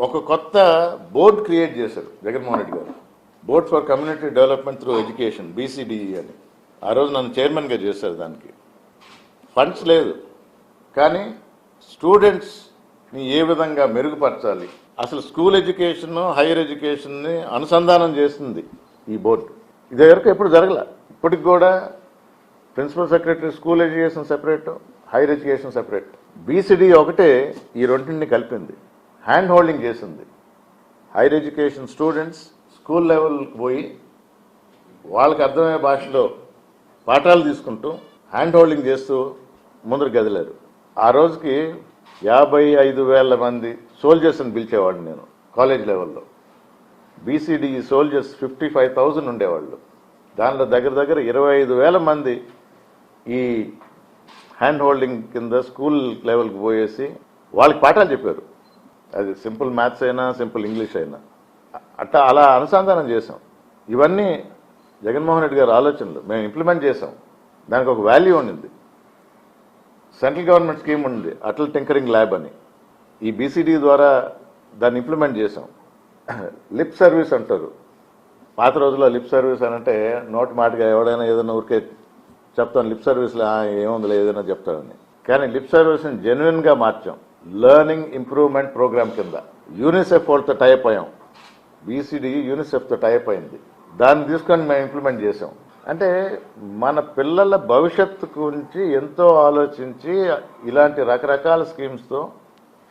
ఒక కొత్త board create చేశారు జగన్మోహన్ రెడ్డి గారు. Board for community development through education BCDE అని. ఆ రోజు నన్ను చైర్మన్గా చేశారు దానికి. ఫండ్స్ లేదు. కానీ స్టూడెంట్స్ని ఏ విధంగా మెరుగుపరచాలి? అసలు స్కూల్ ఎడ్యుకేషన్ హైయర్ ఎడ్యుకేషన్ని అనుసంధానం చేస్తుంది ఈ బోర్డు. ఇది వరకు ఎప్పుడు జరగల? ఇప్పటికి కూడా principal secretary school education separate higher education separate. BCD ఒకటే ఈ రెండింటిని కలిపింది. హ్యాండ్ హోల్డింగ్ చేసింది. హైర్ ఎడ్యుకేషన్ స్టూడెంట్స్ స్కూల్ లెవెల్కి పోయి వాళ్ళకి అర్థమయ్యే భాషలో పాఠాలు తీసుకుంటూ హ్యాండ్ హోల్డింగ్ చేస్తూ ముందరు గదిలేరు. ఆ రోజుకి యాభై ఐదు వేల మంది సోల్జర్స్ని పిలిచేవాడిని నేను కాలేజ్ లెవెల్లో. BCD soldiers fifty five thousand ఉండేవాళ్ళు. దానిలో దగ్గర దగ్గర ఇరవై ఐదు వేల మంది ఈ హ్యాండ్ హోల్డింగ్ కింద స్కూల్ లెవెల్కి పోయేసి వాళ్ళకి పాఠాలు చెప్పారు. అది సింపుల్ మ్యాథ్స్ అయినా సింపుల్ ఇంగ్లీష్ అయినా. అట్లా అలా అనుసంధానం చేసాం. ఇవన్నీ జగన్మోహన్ రెడ్డి గారి ఆలోచనలు. మేము ఇంప్లిమెంట్ చేసాం. దానికి ఒక వాల్యూ ఉండింది. సెంట్రల్ గవర్నమెంట్ స్కీమ్ ఉంది అటల్ టింకరింగ్ ల్యాబ్ అని. ఈ బీసీడీ ద్వారా దాన్ని ఇంప్లిమెంట్ చేసాం. లిప్ సర్వీస్ అంటారు. పాత రోజుల్లో లిప్ సర్వీస్ అని అంటే నోటి మాటగా ఎవడైనా ఏదైనా ఊరికే చెప్తాను లిప్ సర్వీస్లో ఏముందిలే ఏదైనా చెప్తాడని కానీ లిప్ సర్వీస్ని జెన్యున్గా మార్చాం. లెర్నింగ్ ఇంప్రూవ్మెంట్ ప్రోగ్రామ్ కింద. యూనిసెఫ్ వాళ్ళతో టైప్ అయ్యాం. బీసీడీ యూనిసెఫ్తో టైప్ అయింది. దాన్ని తీసుకొని మేము ఇంప్లిమెంట్ చేసాం అంటే మన పిల్లల భవిష్యత్తు గురించి ఎంతో ఆలోచించి ఇలాంటి రకరకాల స్కీమ్స్తో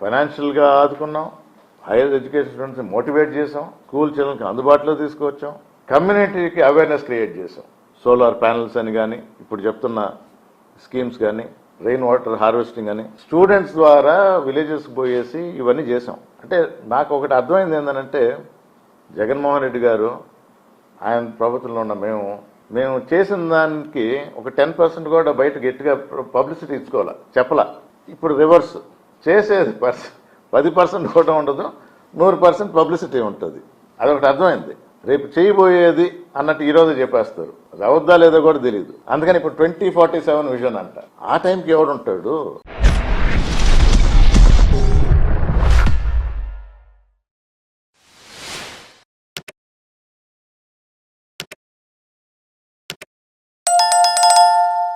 ఫైనాన్షియల్గా ఆదుకున్నాం. హైయర్ ఎడ్యుకేషన్ స్టూడెంట్స్ని మోటివేట్ చేసాం స్కూల్ చిల్డ్రన్కి అందుబాటులో తీసుకొచ్చాం కమ్యూనిటీకి అవేర్నెస్ క్రియేట్ చేసాం సోలార్ ప్యానల్స్ అని కానీ ఇప్పుడు చెప్తున్న స్కీమ్స్ కానీ రెయిన్ వాటర్ హార్వెస్టింగ్ అని. స్టూడెంట్స్ ద్వారా విలేజెస్కి పోయేసి ఇవన్నీ చేసాం అంటే నాకు ఒకటి అర్థమైంది ఏంటంటే జగన్మోహన్ రెడ్డి గారు ఆయన ప్రభుత్వంలో ఉన్న మేము మేము చేసిన దానికి ఒక టెన్ పర్సెంట్ కూడా బయట గట్టిగా పబ్లిసిటీ ఇచ్చుకోవాలి చెప్పలా. ఇప్పుడు రివర్స్ చేసేది పర్సెంట్ పది పర్సెంట్ కూడా ఉండదు నూరు పర్సెంట్ పబ్లిసిటీ ఉంటుంది. అదొకటి అర్థమైంది. రేపు చేయబోయేది అన్నట్టు ఈ రోజు చెప్పేస్తారు. అది అవుద్దా లేదో కూడా తెలియదు అందుకని ఇప్పుడు ట్వంటీ ఫార్టీ సెవెన్ విజన్ అంట. ఆ టైంకి ఎవడుంటాడు?